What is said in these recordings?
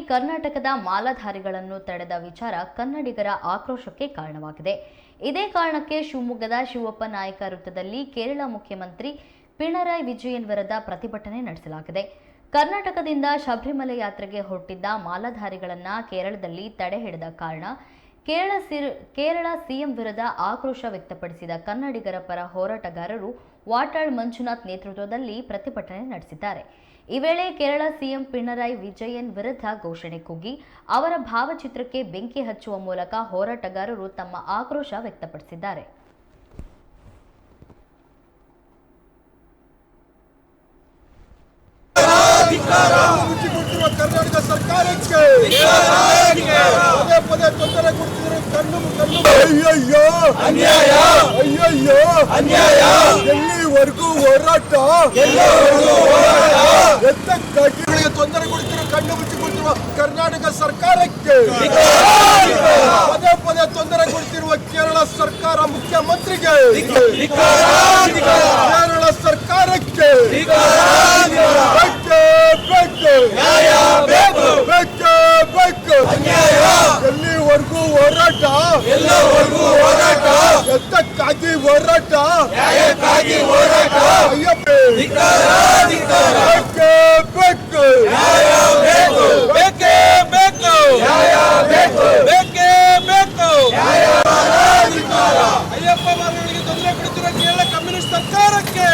ಕರ್ನಾಟಕದ ಮಾಲಾಧಾರಿಗಳನ್ನು ತಡೆದ ವಿಚಾರ ಕನ್ನಡಿಗರ ಆಕ್ರೋಶಕ್ಕೆ ಕಾರಣವಾಗಿದೆ. ಇದೇ ಕಾರಣಕ್ಕೆ ಶಿವಮೊಗ್ಗದ ಶಿವಪ್ಪ ನಾಯಕ ವೃತ್ತದಲ್ಲಿ ಕೇರಳ ಮುಖ್ಯಮಂತ್ರಿ ಪಿಣರಾಯಿ ವಿಜಯನ್ ವಿರುದ್ಧ ಪ್ರತಿಭಟನೆ ನಡೆಸಲಾಗಿದೆ. ಕರ್ನಾಟಕದಿಂದ ಶಬರಿಮಲೆ ಯಾತ್ರೆಗೆ ಹೊರಟಿದ್ದ ಮಾಲಾಧಾರಿಗಳನ್ನು ಕೇರಳದಲ್ಲಿ ತಡೆ ಹಿಡಿದ ಕಾರಣ ಕೇರಳ ಸಿರ್- ಕೇರಳ ಸಿಎಂ ವಿರುದ್ಧ ಆಕ್ರೋಶ ವ್ಯಕ್ತಪಡಿಸಿದ ಕನ್ನಡಿಗರ ಪರ ಹೋರಾಟಗಾರರು ವಾಟಾಳ್ ಮಂಜುನಾಥ್ ನೇತೃತ್ವದಲ್ಲಿ ಪ್ರತಿಭಟನೆ ನಡೆಸಿದ್ದಾರೆ. ಈ ವೇಳೆ ಕೇರಳ ಸಿಎಂ ಪಿಣರಾಯಿ ವಿಜಯನ್ ವಿರುದ್ಧ ಘೋಷಣೆ ಕೂಗಿ ಅವರ ಭಾವಚಿತ್ರಕ್ಕೆ ಬೆಂಕಿ ಹಚ್ಚುವ ಮೂಲಕ ಹೋರಾಟಗಾರರು ತಮ್ಮ ಆಕ್ರೋಶ ವ್ಯಕ್ತಪಡಿಸಿದ್ದಾರೆ. ಮುಚ್ಚಿಕೊಟ್ಟಿರುವ ಕರ್ನಾಟಕ ಸರ್ಕಾರಕ್ಕೆ ಪದೇ ಪದೇ ತೊಂದರೆ ಕೊಡ್ತಿದ್ರು ಕಣ್ಣು ಕಣ್ಣು ಅಯ್ಯಯ್ಯೋ. ಅನ್ಯಾಯ. ಅಯ್ಯಯ್ಯೋ. ಅನ್ಯಾಯ. ಎಲ್ಲಿವರೆಗೂ ಹೋರಾಟ? ಎತ್ತಕ್ಕಾಗಿಗಳಿಗೆ ತೊಂದರೆ ಕೊಡ್ತಿರೋ ಕಣ್ಣು ಮುಚ್ಚಿಕೊಳ್ತಿರುವ ಕರ್ನಾಟಕ ಸರ್ಕಾರಕ್ಕೆ? ಪದೇ ಪದೇ ತೊಂದರೆ ಕೊಡ್ತಿರುವ ಕೇರಳ ಸರ್ಕಾರ ಮುಖ್ಯಮಂತ್ರಿಗೆ ಕೇರಳ ಸರ್ಕಾರಕ್ಕೆ ಬೇಕೇ ಬೇಕು ಬೇಕೇ ಬೇಕು ಎಲ್ಲಿವರೆಗೂ ಹೋರಾಟ ಎಲ್ಲವರೆಗೂ ಹೋರಾಟ ಎತ್ತಕ್ಕಾಗಿ ಹೋರಾಟ. ನ್ಯಾಯಕ್ಕಾಗಿ ಹೋರಾಟ. ಅಯ್ಯಪ್ಪ. ಬೇಕೇ ಬೇಕು. ಬೇಕೇ ಬೇಕು ಬೇಕೇ ಬೇಕು ಅಯ್ಯಪ್ಪ ಮಾರ್ಗಳಿಗೆ ತೊಂದರೆ ಕೊಡುತ್ತಿರುವ ಕೇರಳ ಕಮ್ಯುನಿಸ್ಟ್ ಸರ್ಕಾರಕ್ಕೆ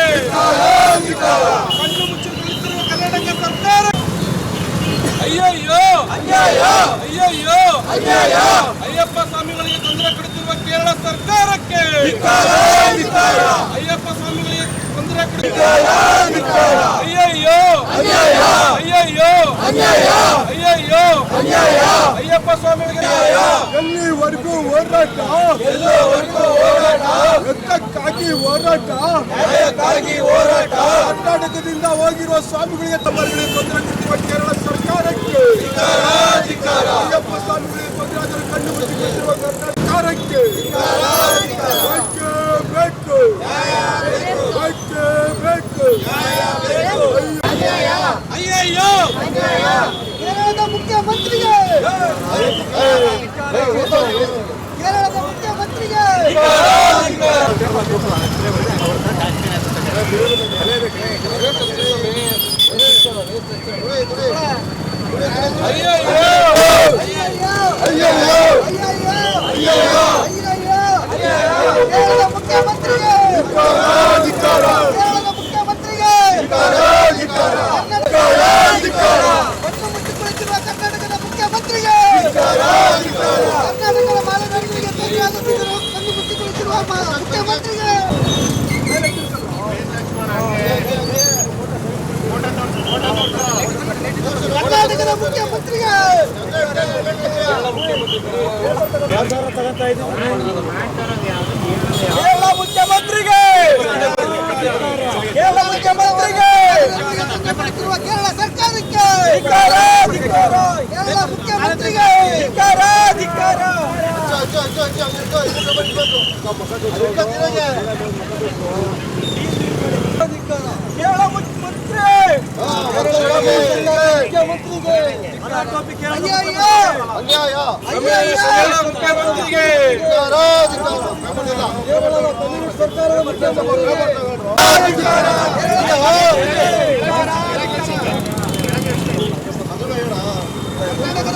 ಕಣ್ಣು ಮುಚ್ಚಿ ಕುಳಿತಿರುವ ಕರ್ನಾಟಕ ಸರ್ಕಾರ ಅಯ್ಯಯ್ಯೋ ಅನ್ಯಾಯ ಅಯ್ಯಯ್ಯೋ ಅನ್ಯಾಯ ಅಯ್ಯಪ್ಪ ಸ್ವಾಮಿಗಳಿಗೆ ತೊಂದರೆ ಕೊಡುತ್ತಿರುವ ಕೇರಳ ಸರ್ಕಾರಕ್ಕೆ ಅಯ್ಯಪ್ಪ ಸ್ವಾಮಿಗಳಿಗೆ ತೊಂದರೆ ಕೊಡುತ್ತಿರುವ ಅಯ್ಯಯ್ಯೋ ಅನ್ಯಾಯ ಅಯ್ಯಯ್ಯೋ ಅನ್ಯಾಯ ಅಯ್ಯಯ್ಯೋ ಅನ್ಯಾಯ ಅಯ್ಯಪ್ಪ ಸ್ವಾಮಿಗಳಿಗೆ ಎಲ್ಲಿವರೆಗೂ ಹೋರಾಟ ಎಲ್ಲವರೆಗೂ ಹೋರಾಟ ಎತ್ತಕ್ಕಾಗಿ ಹೋರಾಟ. ನ್ಯಾಯಕ್ಕಾಗಿ ಹೋರಾಟ. ಕರ್ನಾಟಕದಿಂದ ಹೋಗಿರುವ ಸ್ವಾಮಿಗಳಿಗೆ ತಮ್ಮಗಳಿಗೆ ತೊಂದರೆ ಕೊಟ್ಟಿರುವ ಕೇರಳ ಸರ್ಕಾರಕ್ಕೆ. ಅಯ್ಯಪ್ಪ ಸ್ವಾಮಿಗಳಿಗೆ ತೊಂದರೆ ಕಣ್ಣು ಮುಚ್ಚಿಕೊಂಡಿರುವ ಸರ್ಕಾರಕ್ಕೆ. ಬೇಕೇ. ಬೇಕು. ಅಯ್ಯಯ್ಯೋ. ಕೇರಳದ ಮುಖ್ಯಮಂತ್ರಿಗೆ. ಕೇರಳದ ಮುಖ್ಯಮಂತ್ರಿಗೆ ಅಯ್ಯಯ್ಯೋ ಅಯ್ಯಯ್ಯೋ ಅಯ್ಯಯ್ಯೋ ಅಯ್ಯಯ್ಯೋ ಅಯ್ಯಯ್ಯೋ ಕೇರಳದ ಮುಖ್ಯಮಂತ್ರಿಗೆ ಕೇರಳದ ಮುಖ್ಯಮಂತ್ರಿಗೆ ಕಣ್ಣು ಮುಚ್ಚಿಕೊಳ್ಳುತ್ತಿರುವ ಕರ್ನಾಟಕದ ಮುಖ್ಯಮಂತ್ರಿಗೆ ಕರ್ನಾಟಕದ ಮಾನವರಿಗೆ ತೊಂದರೆಯಾಗುತ್ತಿರುವ ಕಣ್ಣು ಮುಚ್ಚಿಕೊಳ್ಳುತ್ತಿರುವ ಮ- ಮುಖ್ಯಮಂತ್ರಿಗೆ ಕರ್ನಾಟಕದ ಮುಖ್ಯಮಂತ್ರಿಗೆ ಕೇರಳ ಮುಖ್ಯಮಂತ್ರಿಗೆ ಕೇರಳ ಮುಖ್ಯಮಂತ್ರಿಗೆ ತೊಂದರೆಪಡುತ್ತಿರುವ ಕೇರಳ ಸರ್ಕಾರಕ್ಕೆ ಧಿಕ್ಕಾರ, ಧಿಕ್ಕಾರ. ಕೇರಳ ಮುಖ್ಯಮಂತ್ರಿಗೆ ಧಿಕ್ಕಾರ, ಧಿಕ್ಕಾರ. ಕೇರಳ ಮುಖ್ಯಮಂತ್ರಿ ಮುಖ್ಯಮಂತ್ರಿಗೆ ಅಯ್ಯಯ್ಯೋ ಕೇರಳ ಮುಖ್ಯಮಂತ್ರಿಗೆ ಕರ್ನಾಟಕದ ಅಯ್ಯಪ್ಪ ಮಾಲೆಗಾರರಿಗೆ ತೊಂದರೆಪಡುತ್ತಿರುವ ಕೇರಳದ ಸರ್ಕಾರಕ್ಕೆ ಅಯ್ಯಯ್ಯೋ ಅನ್ಯಾಯ ಅಯ್ಯಯ್ಯೋ ಅನ್ಯಾಯ ಎಲ್ಲಿ ತನಕ ಹೋರಾಟ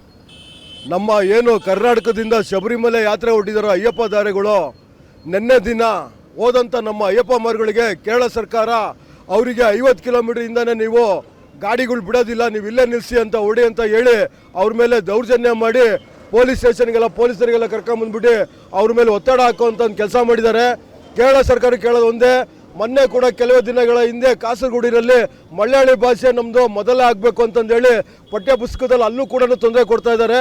ನಮ್ಮ ಏನು ಕರ್ನಾಟಕದಿಂದ ಶಬರಿಮಲೆ ಯಾತ್ರೆ ಹೊಟ್ಟಿದಾರೋ ಅಯ್ಯಪ್ಪ ದಾರೆಗಳು, ನಿನ್ನೆ ದಿನ ಹೋದಂಥ ನಮ್ಮ ಅಯ್ಯಪ್ಪ ಮಾರುಗಳಿಗೆ ಕೇರಳ ಸರ್ಕಾರ ಅವರಿಗೆ ಐವತ್ತು ಕಿಲೋಮೀಟ್ರಿಂದನೇ ನೀವು ಗಾಡಿಗಳು ಬಿಡೋದಿಲ್ಲ, ನೀವು ಇಲ್ಲೇ ನಿಲ್ಲಿಸಿ ಅಂತ ಹೊಡಿ ಅಂತ ಹೇಳಿ ಅವ್ರ ಮೇಲೆ ದೌರ್ಜನ್ಯ ಮಾಡಿ ಪೊಲೀಸ್ ಸ್ಟೇಷನ್ಗೆಲ್ಲ ಪೊಲೀಸರಿಗೆಲ್ಲ ಕರ್ಕೊಂಬಂದ್ಬಿಟ್ಟು ಅವ್ರ ಮೇಲೆ ಒತ್ತಡ ಹಾಕುವಂಥ ಒಂದು ಕೆಲಸ ಮಾಡಿದ್ದಾರೆ. ಕೇರಳ ಸರ್ಕಾರ ಕೇಳೋದು ಒಂದೇ, ಮೊನ್ನೆ ಕೂಡ ಕೆಲವೇ ದಿನಗಳ ಹಿಂದೆ ಕಾಸರಗೋಡಿನಲ್ಲಿ ಮಲಯಾಳಿ ಭಾಷೆ ನಮ್ಮದು ಮೊದಲೇ ಆಗಬೇಕು ಅಂತಂದೇಳಿ ಪಠ್ಯ ಪುಸ್ತಕದಲ್ಲಿ ಅಲ್ಲೂ ಕೂಡ ತೊಂದರೆ ಕೊಡ್ತಾ ಇದ್ದಾರೆ.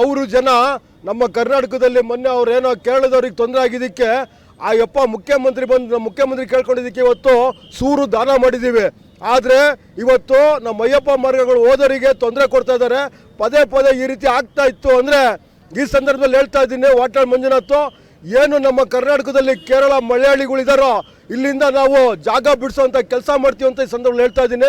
ಅವರು ಜನ ನಮ್ಮ ಕರ್ನಾಟಕದಲ್ಲಿ ಮೊನ್ನೆ ಅವ್ರೇನೋ ಕೇರಳದವ್ರಿಗೆ ತೊಂದರೆ ಆಗಿದ್ದಕ್ಕೆ ಆ ಯಪ್ಪ ಮುಖ್ಯಮಂತ್ರಿ ಬಂದು ನಮ್ಮ ಮುಖ್ಯಮಂತ್ರಿ ಕೇಳ್ಕೊಂಡಿದ್ದಕ್ಕೆ ಇವತ್ತು ಸೂರು ದಾನ ಮಾಡಿದ್ದೀವಿ. ಆದರೆ ಇವತ್ತು ನಮ್ಮ ಅಯ್ಯಪ್ಪ ಮಾರ್ಗಗಳು ಹೋದವರಿಗೆ ತೊಂದರೆ ಕೊಡ್ತಾ ಇದ್ದಾರೆ. ಪದೇ ಪದೇ ಈ ರೀತಿ ಆಗ್ತಾ ಇತ್ತು ಅಂದರೆ ಈ ಸಂದರ್ಭದಲ್ಲಿ ಹೇಳ್ತಾ ಇದ್ದೀನಿ, ವಾಟಾಳ್ ಮಂಜುನಾಥ್, ಏನು ನಮ್ಮ ಕರ್ನಾಟಕದಲ್ಲಿ ಕೇರಳ ಮಲಯಾಳಿಗಳಿದಾರೋ ಇಲ್ಲಿಂದ ನಾವು ಜಾಗ ಬಿಡಿಸುವಂಥ ಕೆಲಸ ಮಾಡ್ತೀವಿ ಅಂತ ಈ ಸಂದರ್ಭದಲ್ಲಿ ಹೇಳ್ತಾ ಇದ್ದೀನಿ.